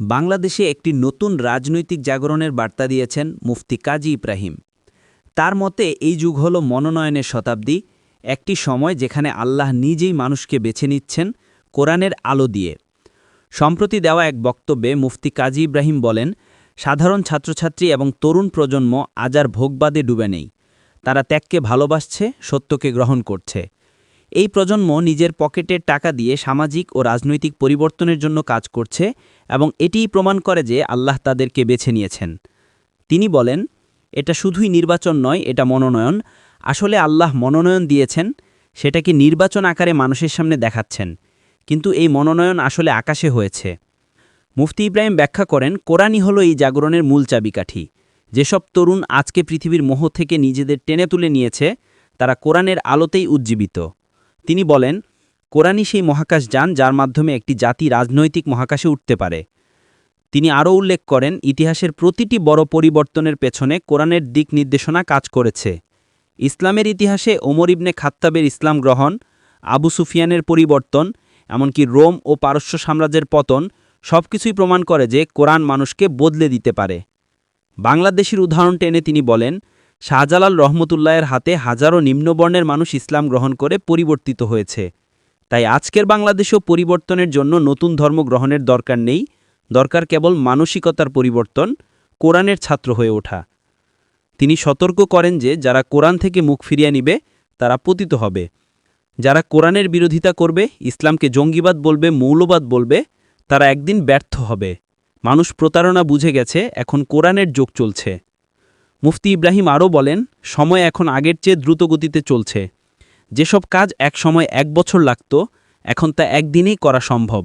বাংলাদেশে একটি নতুন রাজনৈতিক জাগরণের বার্তা দিয়েছেন মুফতি কাজী ইব্রাহিম। তার মতে, এই যুগ হল মনোনয়নের শতাব্দী, একটি সময় যেখানে আল্লাহ নিজেই মানুষকে বেছে নিচ্ছেন কোরআনের আলো দিয়ে। সম্প্রতি দেওয়া এক বক্তব্যে মুফতি কাজী ইব্রাহিম বলেন, সাধারণ ছাত্রছাত্রী এবং তরুণ প্রজন্ম আজ আর ভোগবাদে ডুবে নেই। তারা ত্যাগকে ভালোবাসছে, সত্যকে গ্রহণ করছে। এই প্রজন্ম নিজের পকেটের টাকা দিয়ে সামাজিক ও রাজনৈতিক পরিবর্তনের জন্য কাজ করছে এবং এটিই প্রমাণ করে যে আল্লাহ তাদেরকে বেছে নিয়েছেন। তিনি বলেন, এটা শুধুই নির্বাচন নয়, এটা মনোনয়ন। আসলে আল্লাহ মনোনয়ন দিয়েছেন, সেটাকে নির্বাচন আকারে মানুষের সামনে দেখাচ্ছেন। কিন্তু এই মনোনয়ন আসলে আকাশে হয়েছে। মুফতি ইব্রাহিম ব্যাখ্যা করেন, কোরআনই হলো এই জাগরণের মূল চাবিকাঠি। যেসব তরুণ আজকে পৃথিবীর মোহ থেকে নিজেদের টেনে তুলে নিয়েছে, তারা কোরআনের আলোতেই উজ্জীবিত। তিনি বলেন, কোরআনই সেই মহাকাশ যান যার মাধ্যমে একটি জাতি রাজনৈতিক মহাকাশে উঠতে পারে। তিনি আরও উল্লেখ করেন, ইতিহাসের প্রতিটি বড় পরিবর্তনের পেছনে কোরআনের দিক নির্দেশনা কাজ করেছে। ইসলামের ইতিহাসে ওমর ইবনে খাত্তাবের ইসলাম গ্রহণ, আবু সুফিয়ানের পরিবর্তন, এমনকি রোম ও পারস্য সাম্রাজ্যের পতন সবকিছুই প্রমাণ করে যে কোরআন মানুষকে বদলে দিতে পারে। বাংলাদেশের উদাহরণ টেনে তিনি বলেন শাহজালাল রহমতুল্লাহের হাতে হাজারো নিম্নবর্ণের মানুষ ইসলাম গ্রহণ করে পরিবর্তিত হয়েছে। তাই আজকের বাংলাদেশেও পরিবর্তনের জন্য নতুন ধর্ম গ্রহণের দরকার নেই। দরকার কেবল মানসিকতার পরিবর্তন, কোরআনের ছাত্র হয়ে ওঠা। তিনি সতর্ক করেন যে, যারা কোরআন থেকে মুখ ফিরিয়ে নিবে, তারা পতিত হবে। যারা কোরআনের বিরোধিতা করবে, ইসলামকে জঙ্গিবাদ বলবে, মৌলবাদ বলবে, তারা একদিন ব্যর্থ হবে। মানুষ প্রতারণা বুঝে গেছে, এখন কোরআনের যোগ চলছে। মুফতি ইব্রাহিম আরও বলেন, সময় এখন আগের চেয়ে দ্রুত গতিতে চলছে। যেসব কাজ এক সময় এক বছর লাগত, এখন তা একদিনেই করা সম্ভব।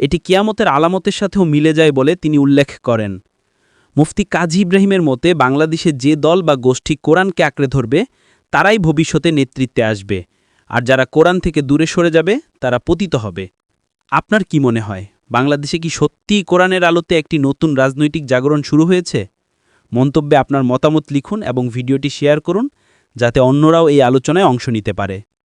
এটি কিয়ামতের আলামতের সাথেও মিলে যায় বলে তিনি উল্লেখ করেন। মুফতি কাজী ইব্রাহিমের মতে, বাংলাদেশে যে দল বা গোষ্ঠী কোরআনকে আঁকড়ে ধরবে, তারাই ভবিষ্যতে নেতৃত্বে আসবে। আর যারা কোরআন থেকে দূরে সরে যাবে, তারা পতিত হবে। আপনার কি মনে হয়, বাংলাদেশে কি সত্যিই কোরআনের আলোতে একটি নতুন রাজনৈতিক জাগরণ শুরু হয়েছে? মন্তব্যে আপনার মতামত লিখুন এবং ভিডিওটি শেয়ার করুন, যাতে অন্যরাও এই আলোচনায় অংশ নিতে পারে।